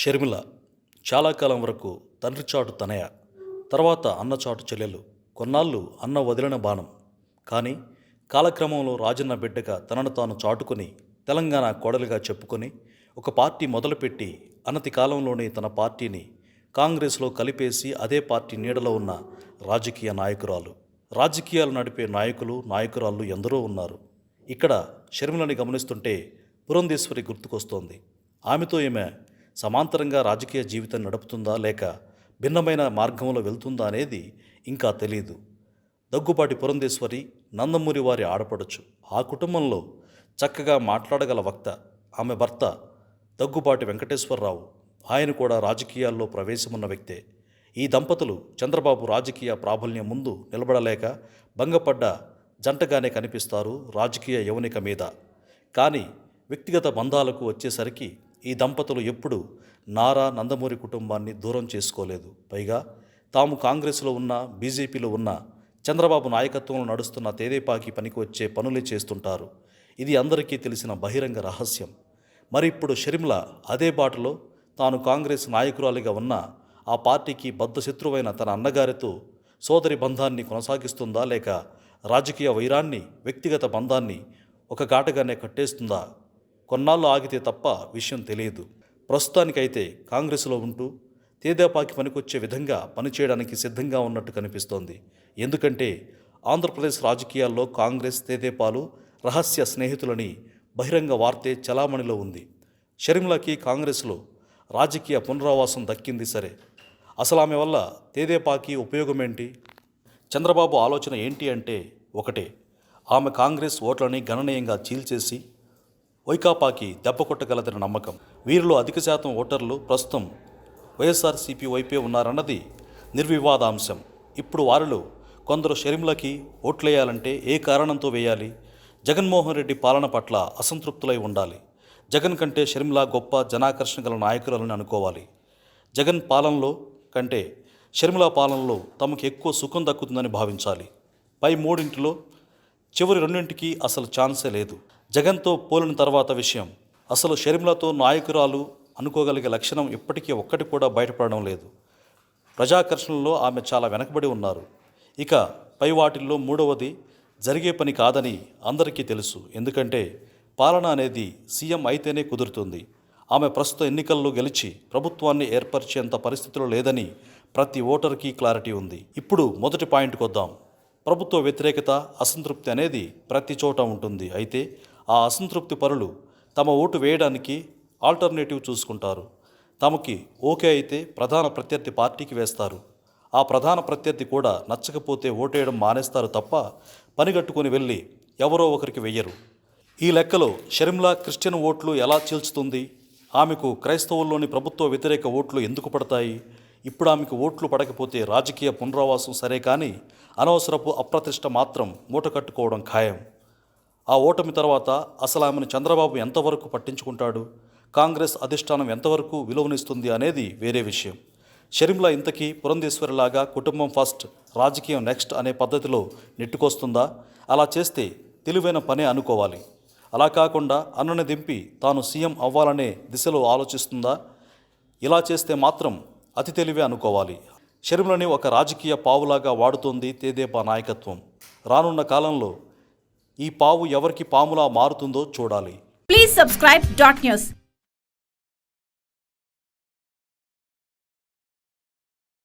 షర్మిల చాలా కాలం వరకు తండ్రి చాటు తనయ తర్వాత అన్న చాటు చెల్లెలు కొన్నాళ్ళు అన్న వదిలిన బాణం. కానీ కాలక్రమంలో రాజన్న బిడ్డగా తనను తాను చాటుకుని తెలంగాణ కోడలుగా చెప్పుకొని ఒక పార్టీ మొదలుపెట్టి అనతి కాలంలోనే తన పార్టీని కాంగ్రెస్లో కలిపేసి అదే పార్టీ నీడలో ఉన్న రాజకీయ నాయకురాలు. రాజకీయాలు నడిపే నాయకులు నాయకురాళ్ళు ఎందరో ఉన్నారు. ఇక్కడ షర్మిలని గమనిస్తుంటే పురంధేశ్వరి గుర్తుకొస్తోంది. ఆమెతో ఈమె సమాంతరంగా రాజకీయ జీవితం నడుపుతుందా లేక భిన్నమైన మార్గంలో వెళ్తుందా అనేది ఇంకా తెలియదు దగ్గుబాటి పురంధేశ్వరి నందమూరి వారి ఆడపడచ్చు ఆ కుటుంబంలో చక్కగా మాట్లాడగల వక్త ఆమె భర్త దగ్గుబాటి వెంకటేశ్వరరావు. ఆయన కూడా రాజకీయాల్లో ప్రవేశమున్న వ్యక్తే. ఈ దంపతులు చంద్రబాబు రాజకీయ ప్రాబల్యం ముందు నిలబడలేక భంగపడ్డ జంటగానే కనిపిస్తారు రాజకీయ యవనిక మీద. కానీ వ్యక్తిగత బంధాలకు వచ్చేసరికి ఈ దంపతులు ఎప్పుడూ నారా నందమూరి కుటుంబాన్ని దూరం చేసుకోలేదు. పైగా తాము కాంగ్రెస్లో ఉన్న బీజేపీలో ఉన్న చంద్రబాబు నాయకత్వంలో నడుస్తున్న తేదేపాకి పనికి వచ్చే పనులే చేస్తుంటారు. ఇది అందరికీ తెలిసిన బహిరంగ రహస్యం. మరి ఇప్పుడు షర్మిల అదే బాటలో తాను కాంగ్రెస్ నాయకురాలిగా ఉన్న ఆ పార్టీకి బద్ధశత్రువైన తన అన్నగారితో సోదరి బంధాన్ని కొనసాగిస్తుందా లేక రాజకీయ వైరాన్ని వ్యక్తిగత బంధాన్ని ఒక గాటగానే కట్టేస్తుందా? కొన్నాళ్ళు ఆగితే తప్ప విషయం తెలియదు. ప్రస్తుతానికైతే కాంగ్రెస్లో ఉంటూ తేదేపాకి పనికొచ్చే విధంగా పనిచేయడానికి సిద్ధంగా ఉన్నట్టు కనిపిస్తోంది. ఎందుకంటే ఆంధ్రప్రదేశ్ రాజకీయాల్లో కాంగ్రెస్ తేదేపాలు రహస్య స్నేహితులని బహిరంగ వార్తే చలామణిలో ఉంది. షర్మిలకి కాంగ్రెస్లో రాజకీయ పునరావాసం దక్కింది సరే. అసలు ఆమె వల్ల తేదేపాకి ఉపయోగం ఏంటి చంద్రబాబు ఆలోచన ఏంటి అంటే ఒకటే. ఆమె కాంగ్రెస్ ఓట్లని గణనీయంగా చీల్చేసి వైకాపాకి దెబ్బ కొట్టగలదని నమ్మకం. వీరిలో అధిక శాతం ఓటర్లు ప్రస్తుతం వైఎస్ఆర్సీపీ వైపే ఉన్నారన్నది నిర్వివాదాంశం. ఇప్పుడు వారిలో కొందరు షర్మిలకి ఓట్లేయాలంటే ఏ కారణంతో వేయాలి? జగన్మోహన్ రెడ్డి పాలన పట్ల అసంతృప్తులై ఉండాలి. జగన్ కంటే షర్మిల గొప్ప జనాకర్షణ గల నాయకురాలని అనుకోవాలి. జగన్ పాలనలో కంటే షర్మిల పాలనలో తమకు ఎక్కువ సుఖం దక్కుతుందని భావించాలి. పై మూడింటిలో చివరి రెండింటికి అసలు ఛాన్సే లేదు. జగన్తో పోలిన తర్వాత విషయం. అసలు షర్మిలతో నాయకురాలు అనుకోగలిగే లక్షణం ఇప్పటికీ ఒక్కటి కూడా బయటపడడం లేదు. ప్రజాకర్షణలో ఆమె చాలా వెనకబడి ఉన్నారు. ఇక పై వాటిల్లో మూడవది జరిగే పని కాదని అందరికీ తెలుసు. ఎందుకంటే పాలన అనేది సీఎం అయితేనే కుదురుతుంది. ఆమె ప్రస్తుత ఎన్నికల్లో గెలిచి ప్రభుత్వాన్ని ఏర్పరిచేంత పరిస్థితిలో లేదని ప్రతి ఓటర్కి క్లారిటీ ఉంది. ఇప్పుడు మొదటి పాయింట్కి వద్దాం ప్రభుత్వ వ్యతిరేకత అసంతృప్తి అనేది ప్రతి చోట ఉంటుంది. అయితే ఆ అసంతృప్తి పరులు తమ ఓటు వేయడానికి ఆల్టర్నేటివ్ చూసుకుంటారు. తమకి ఓకే అయితే ప్రధాన ప్రత్యర్థి పార్టీకి వేస్తారు. ఆ ప్రధాన ప్రత్యర్థి కూడా నచ్చకపోతే ఓటేయడం మానేస్తారు తప్ప పనిగట్టుకొని వెళ్ళి ఎవరో ఒకరికి వెయ్యరు. ఈ లెక్కలో షర్మిలా క్రిస్టియన్ ఓట్లు ఎలా చీల్చుతుంది? ఆమెకు క్రైస్తవుల్లోని ప్రభుత్వ వ్యతిరేక ఓట్లు ఎందుకు పడతాయి? ఇప్పుడు ఆమెకు ఓట్లు పడకపోతే రాజకీయ పునరావాసం సరే కానీ అనవసరపు అప్రతిష్ట మాత్రం మూట కట్టుకోవడం ఖాయం. ఆ ఓటమి తర్వాత అసలు ఆమెను చంద్రబాబు ఎంతవరకు పట్టించుకుంటాడు? కాంగ్రెస్ అధిష్టానం ఎంతవరకు విలువనిస్తుంది అనేది వేరే విషయం. షర్మిల ఇంతకీ పురంధేశ్వరిలాగా కుటుంబం ఫస్ట్ రాజకీయం నెక్స్ట్ అనే పద్ధతిలో నెట్టుకొస్తుందా? అలా చేస్తే తెలివైన పనే అనుకోవాలి. అలా కాకుండా అన్నని దింపి తాను సీఎం అవ్వాలనే దిశలో ఆలోచిస్తుందా? ఇలా చేస్తే మాత్రం అతి తెలివే అనుకోవాలి. షర్మిలని ఒక రాజకీయ పావులాగా వాడుతోంది తేదేపా నాయకత్వం. రానున్న కాలంలో ఈ పావు ఎవరికి పాములా మారుతుందో చూడాలి. Please subscribe dot